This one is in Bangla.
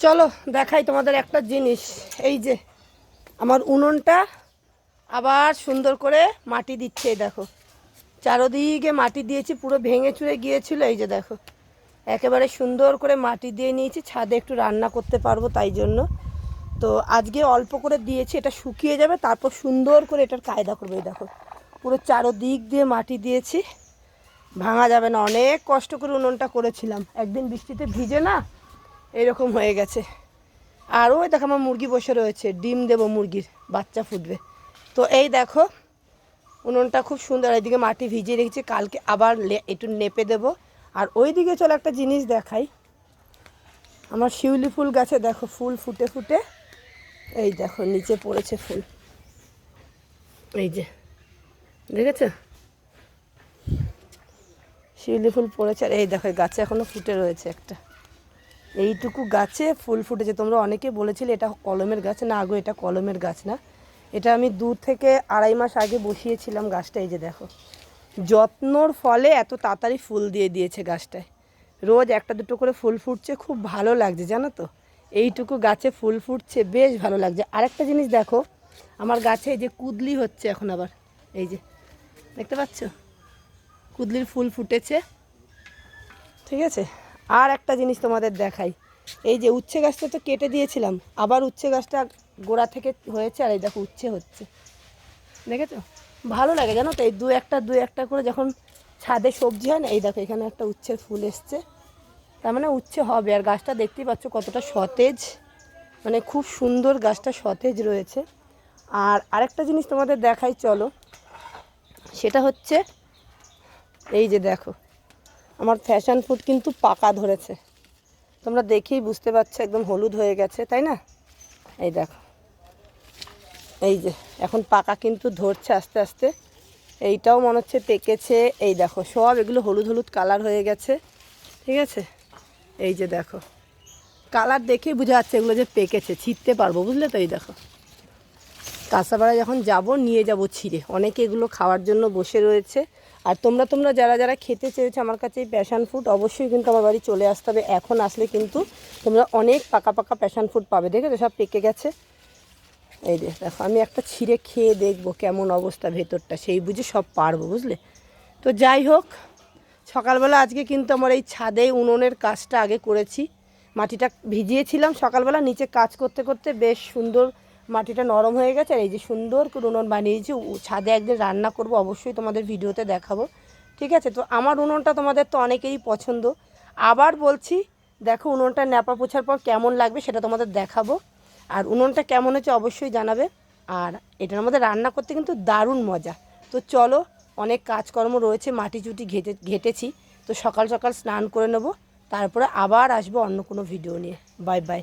চলো দেখাই তোমাদের একটা জিনিস। এই যে আমার উনুনটা আবার সুন্দর করে মাটি দিচ্ছে দেখো। চারোদিকে মাটি দিয়েছি, পুরো ভেঙে চুরে গিয়েছিল, এই যে দেখো। একেবারে সুন্দর করে মাটি দিয়ে নিয়েছি, ছাদে একটু রান্না করতে পারব তাই জন্য। তো আজকে অল্প করে দিয়েছি, এটা শুকিয়ে যাবে, তারপর সুন্দর করে এটার কায়দা করবে, এই দেখো। পুরো চারোদিক দিয়ে মাটি দিয়েছি। ভাঙা যাবে না, অনেক কষ্ট করে উনুনটা করেছিলাম। একদিন বৃষ্টিতে ভিজে না এরকম হয়ে গেছে। আর ওই দেখো আমার মুরগি বসে রয়েছে, ডিম দেবো মুরগির, বাচ্চা ফুটবে। তো এই দেখো, উনুনটা খুব সুন্দর, এদিকে মাটি ভিজিয়ে রেখেছি, কালকে আবার একটু নেপে দেব। আর ওই দিকে চলো একটা জিনিস দেখাই। আমার শিউলি ফুল গাছে দেখো, ফুল ফুটে ফুটে, এই দেখো নিচে পড়েছে ফুল। এই যে, দেখেছ? শিউলি ফুল পড়েছে, আর এই দেখো গাছে এখনও ফুটে রয়েছে একটা। এইটুকু গাছে ফুল ফুটেছে। তোমরা অনেকে বলেছিলে এটা কলমের গাছ। না আগো এটা কলমের গাছ না। এটা আমি দু থেকে আড়াই মাস আগে বসিয়েছিলাম গাছটা, এই যে দেখো। যত্নর ফলে এত তাড়াতাড়ি ফুল দিয়ে দিয়েছে গাছটায়। রোজ একটা দুটো করে ফুল ফুটছে, খুব ভালো লাগছে, জানো তো? এইটুকু গাছে ফুল ফুটছে, বেশ ভালো লাগছে। আরেকটা জিনিস দেখো, আমার গাছে এই যে কুদলি হচ্ছে এখন আবার। এই যে, দেখতে পাচ্ছ? কুদলির ফুল ফুটেছে। ঠিক আছে? আর একটা জিনিস তোমাদের দেখাই। এই যে উচ্ছে গাছটা তো কেটে দিয়েছিলাম, আবার উচ্ছে গাছটা গোড়া থেকে হয়েছে আর এই দেখো উচ্ছে হচ্ছে। দেখেছ? ভালো লাগে জানো তো, এই দু একটা দু একটা করে যখন ছাদে সবজি হয় না, এই দেখো এখানে একটা উচ্ছের ফুল এসছে। তার মানে উচ্ছে হবে, আর গাছটা দেখতেই পাচ্ছ কতটা সতেজ মানে খুব সুন্দর গাছটা সতেজ রয়েছে। আর আরেকটা জিনিস তোমাদের দেখাই, চলো। সেটা হচ্ছে, এই যে দেখো আমার ফ্যাশন ফুড কিন্তু পাকা ধরেছে। তোমরা দেখেই বুঝতে পারছ, একদম হলুদ হয়ে গেছে, তাই না? এই দেখো। এই যে, এখন পাকা কিন্তু ধরছে আস্তে আস্তে। এইটাও মনে হচ্ছে পেকেছে। এই দেখো, সব এগুলো হলুদ হলুদ কালার হয়ে গেছে। ঠিক আছে? এই যে দেখো। কালার দেখেই বোঝা যাচ্ছে এগুলো যে পেকেছে ছিঁড়তে পারব, বুঝলে তো? এই দেখো। কাঁচাপাড়া যখন যাব, নিয়ে যাব ছিঁড়ে। অনেকে এগুলো খাওয়ার জন্য বসে রয়েছে। আর তোমরা তোমরা যারা যারা খেতে চেয়েছো আমার কাছে এই প্যাশান ফুড অবশ্যই কিন্তু আমার বাড়ি চলে আসতে হবে। এখন আসলে কিন্তু তোমরা অনেক পাকা পাকা প্যাশান ফুড পাবে। দেখেছ? সব পেকে গেছে। এই যে, দেখো, আমি একটা ছিঁড়ে খেয়ে দেখব কেমন অবস্থা ভেতরটা। সেই বুঝে সব পারব, বুঝলে? তো যাই হোক, সকালবেলা আজকে কিন্তু আমার এই ছাদে উনুনের কাজটা আগে করেছি। মাটিটা ভিজিয়েছিলাম সকালবেলা, নিচে কাজ করতে করতে বেশ সুন্দর মাটিটা নরম হয়ে গেছে আর এই যে সুন্দর করে উনুন বানিয়েছি ছাদে একদিন রান্না করব, অবশ্যই তোমাদের ভিডিওতে দেখাবো। ঠিক আছে? তো আমার উনুনটা তোমাদের তো অনেকেরই পছন্দ। আবার বলছি, দেখো উনুনটা ন্যাপা পোছার পর কেমন লাগবে সেটা তোমাদের দেখাবো। আর উনুনটা কেমন হচ্ছে অবশ্যই জানাবে। আর এটার মধ্যে রান্না করতে কিন্তু দারুণ মজা। তো চলো, অনেক কাজকর্ম রয়েছে, মাটি চুটি ঘেটে, ঘেটেছি। তো সকাল সকাল স্নান করে নেব। তারপরে আবার আসব অন্য কোনো ভিডিও নিয়ে। Bye bye.